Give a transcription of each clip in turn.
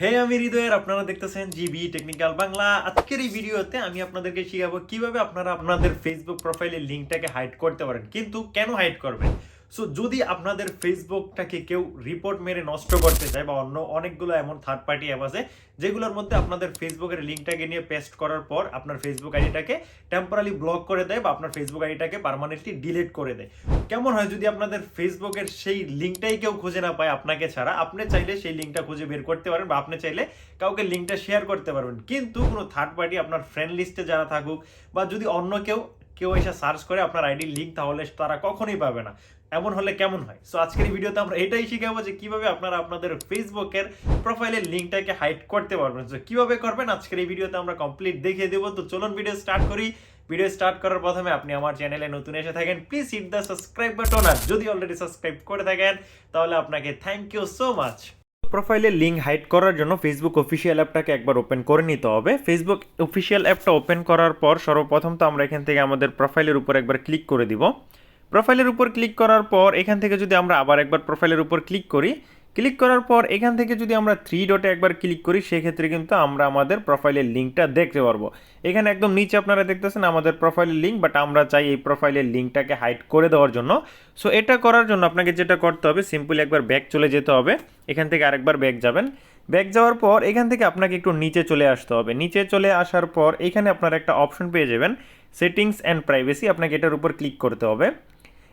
হে আমি হৃদয়ের আপনারা দেখতেছেন জিবি টেকনিক্যাল বাংলা আজকের এই ভিডিওতে আমি আপনাদেরকে শিখাবো কীভাবে আপনারা আপনাদের ফেসবুক প্রোফাইলের লিঙ্কটাকে হাইড করতে পারেন। কিন্তু কেন হাইড করবেন? সো যদি আপনাদের ফেসবুকটাকে কেউ রিপোর্ট মেরে নষ্ট করতে চায় বা অন্য অনেকগুলো এমন থার্ড পার্টি অ্যাপ আছে, যেগুলোর মধ্যে আপনাদের ফেসবুকের লিঙ্কটাকে নিয়ে পেস্ট করার পর আপনার ফেসবুক আইডিটাকে টেম্পোরারি ব্লক করে দেয় বা আপনার ফেসবুক আইডিটাকে পার্মানেন্টলি ডিলিট করে দেয়। কেমন হয় যদি আপনাদের ফেসবুকের সেই লিঙ্কটাই কেউ খুঁজে না পায় আপনাকে ছাড়া, আপনি চাইলে সেই লিঙ্কটা খুঁজে বের করতে পারেন বা আপনি চাইলে কাউকে লিঙ্কটা শেয়ার করতে পারবেন। কিন্তু কোনো থার্ড পার্টি আপনার ফ্রেন্ড লিস্টে যারা থাকুক বা যদি অন্য কেউ কেউ এসে সার্চ করে আপনার আইডি লিঙ্ক তাহলে তারা কখনোই পাবে না। এমন হলে কেমন হয়? সো আজকের ভিডিওতে আমরা এটাই শিখাবো যে কীভাবে আপনারা আপনাদের ফেসবুকের প্রোফাইলের লিঙ্কটাকে হাইড করতে পারবেন। সো কীভাবে করবেন? আজকের এই ভিডিওতে আমরা কমপ্লিট দেখিয়ে দেবো। তো চলুন ভিডিও স্টার্ট করি। ভিডিও স্টার্ট করার প্রথমে আপনি আমার চ্যানেলে নতুন এসে থাকেন please hit the subscribe button আর যদি অলরেডি সাবস্ক্রাইব করে থাকেন, তাহলে আপনাকে থ্যাংক ইউ সো মাচ প্রোফাইলের লিঙ্ক হাইড করার জন্য ফেসবুক অফিসিয়াল অ্যাপটাকে একবার ওপেন করে নিতে হবে। ফেসবুক অফিসিয়াল অ্যাপটা ওপেন করার পর সর্বপ্রথম তো আমরা এখান থেকে আমাদের প্রোফাইলের উপর একবার ক্লিক করে দিব। প্রোফাইলের উপর ক্লিক করার পর এখান থেকে যদি আমরা আবার একবার প্রোফাইলের উপর ক্লিক করি ক্লিক করার পর এখান থেকে যদি আমরা থ্রি ডটে একবার ক্লিক করি, সেক্ষেত্রে কিন্তু আমরা আমাদের প্রোফাইলের লিঙ্কটা দেখতে পারব। এখানে একদম নিচে আপনারা দেখতেছেন আমাদের প্রোফাইলের লিঙ্ক বাট আমরা চাই এই প্রোফাইলের লিঙ্কটাকে হাইড করে দেওয়ার জন্য। সো এটা করার জন্য আপনাকে যেটা করতে হবে সিম্পলি একবার ব্যাক চলে যেতে হবে। এখান থেকে আরেকবার ব্যাক যাবেন। ব্যাক যাওয়ার পর এখান থেকে আপনাকে একটু নিচে চলে আসতে হবে। নিচে চলে আসার পর এখানে আপনারা একটা অপশন পেয়ে যাবেন সেটিংস অ্যান্ড প্রাইভেসি আপনাকে এটার উপর ক্লিক করতে হবে।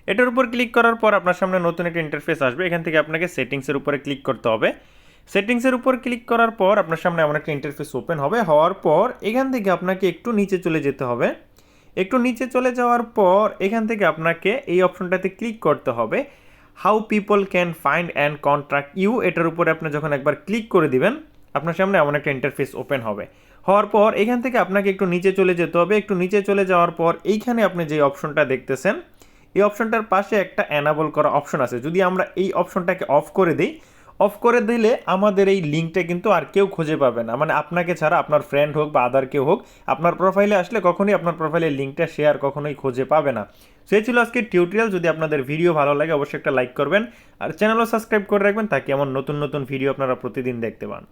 এটার উপর ক্লিক করার পর আপনার সামনে নতুন একটা ইন্টারফেস আসবে। এখান থেকে আপনাকে সেটিংসের উপরে ক্লিক করতে হবে। সেটিংসের উপর ক্লিক করার পর আপনার সামনে এমন একটা ইন্টারফেস ওপেন হবে। হওয়ার পর এখান থেকে আপনাকে একটু নিচে চলে যেতে হবে। একটু নিচে চলে যাওয়ার পর এখান থেকে আপনাকে এই অপশনটাতে ক্লিক করতে হবে। How people can find and contract you এটার উপরে আপনি যখন একবার ক্লিক করে দিবেন, আপনার সামনে এমন একটা ইন্টারফেস ওপেন হবে। হওয়ার পর এখান থেকে আপনাকে একটু নিচে চলে যেতে হবে। একটু নিচে চলে যাওয়ার পর এইখানে আপনি যে অপশনটা দেখতেছেন এই অপশনটার পাশে একটা অ্যানাবল করা অপশন আছে। যদি আমরা এই অপশনটাকে অফ করে দিই অফ করে দিলে আমাদের এই লিঙ্কটা কিন্তু আর কেউ খুঁজে পাবে না। মানে আপনাকে ছাড়া আপনার ফ্রেন্ড হোক বা আদার কেউ হোক, আপনার প্রোফাইলে আসলে কখনোই আপনার প্রোফাইলের লিঙ্কটা শেয়ার কখনোই খুঁজে পাবে না। সে ছিল আজকে টিউটোরিয়াল যদি আপনাদের ভিডিও ভালো লাগে, অবশ্যই একটা লাইক করবেন। আর চ্যানেলও সাবস্ক্রাইব করে রাখবেন তাকে এমন নতুন নতুন ভিডিও আপনারা প্রতিদিন দেখতে পান।